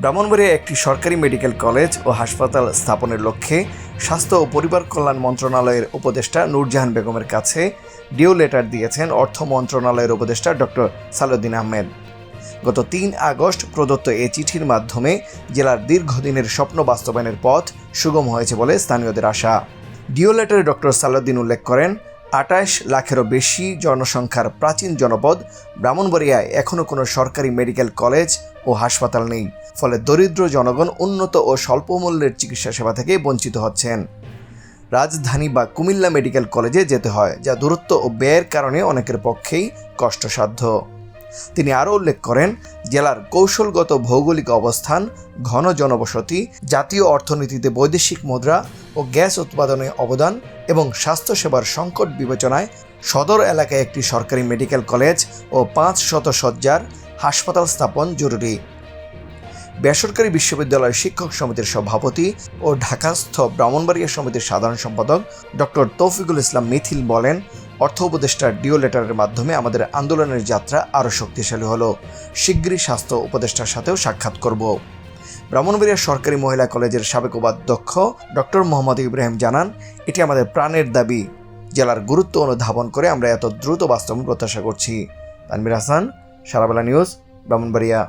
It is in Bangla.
ব্রাহ্মণবাড়িয়া একটি সরকারি মেডিকেল কলেজ ও হাসপাতাল স্থাপনের লক্ষ্যে স্বাস্থ্য ও পরিবার কল্যাণ মন্ত্রণালয়ের উপদেষ্টা নূরজাহান বেগমের কাছে ডিও লেটার দিয়েছেন অর্থ মন্ত্রণালয়ের উপদেষ্টা ডক্টর সালুদ্দিন আহমেদ। গত তিন আগস্ট প্রদত্ত এ চিঠির মাধ্যমে জেলার দীর্ঘদিনের স্বপ্ন বাস্তবায়নের পথ সুগম হয়েছে বলে স্থানীয়দের আশা। ডিও লেটারে ডক্টর সালুদ্দিন উল্লেখ করেন আটাশ লাখেরও বেশি জনসংখ্যার প্রাচীন জনপদ ব্রাহ্মণবাড়িয়ায় এখনও কোনো সরকারি মেডিকেল কলেজ ও হাসপাতাল নেই। ফলে দরিদ্র জনগণ উন্নত ও স্বল্পমূল্যের চিকিৎসা সেবা থেকে বঞ্চিত হচ্ছেন। রাজধানী বা কুমিল্লা মেডিকেল কলেজে যেতে হয়, যা দূরত্ব ও ব্যয়ের কারণে অনেকের পক্ষেই কষ্টসাধ্য। তিনি আরও উল্লেখ করেন, জেলার কৌশলগত ভৌগোলিক অবস্থান, ঘন জনবসতি, জাতীয় অর্থনীতিতে বৈদেশিক মুদ্রা ও গ্যাস উৎপাদনে অবদান এবং স্বাস্থ্যসেবার সংকট বিবেচনায় সদর এলাকায় একটি সরকারি মেডিকেল কলেজ ও পাঁচ শত শয্যার হাসপাতাল স্থাপন জরুরি। বেসরকারি বিশ্ববিদ্যালয় শিক্ষক সমিতির সভাপতি ও ঢাকাস্থ ব্রাহ্মণবাড়িয়া সমিতির সাধারণ সম্পাদক ডক্টর তৌফিকুল ইসলাম মিথিল বলেন, অর্থ উপদেষ্টার ডিও লেটারের মাধ্যমে আমাদের আন্দোলনের যাত্রা আরও শক্তিশালী হলো। শিগগিরই স্বাস্থ্য উপদেষ্টার সাথেও সাক্ষাৎ করব। ব্রাহ্মণবাড়িয়া সরকারি মহিলা কলেজের সাবেক উপাধ্যক্ষ ডক্টর মোহাম্মদ ইব্রাহিম জানান, এটি আমাদের প্রাণের দাবি। জেলার গুরুত্ব অনুধাবন করে আমরা এত দ্রুত বাস্তবায়ন প্রত্যাশা করছি। তানবির হাসান সারাবেলা নিউজ ব্রাহ্মণবাড়িয়া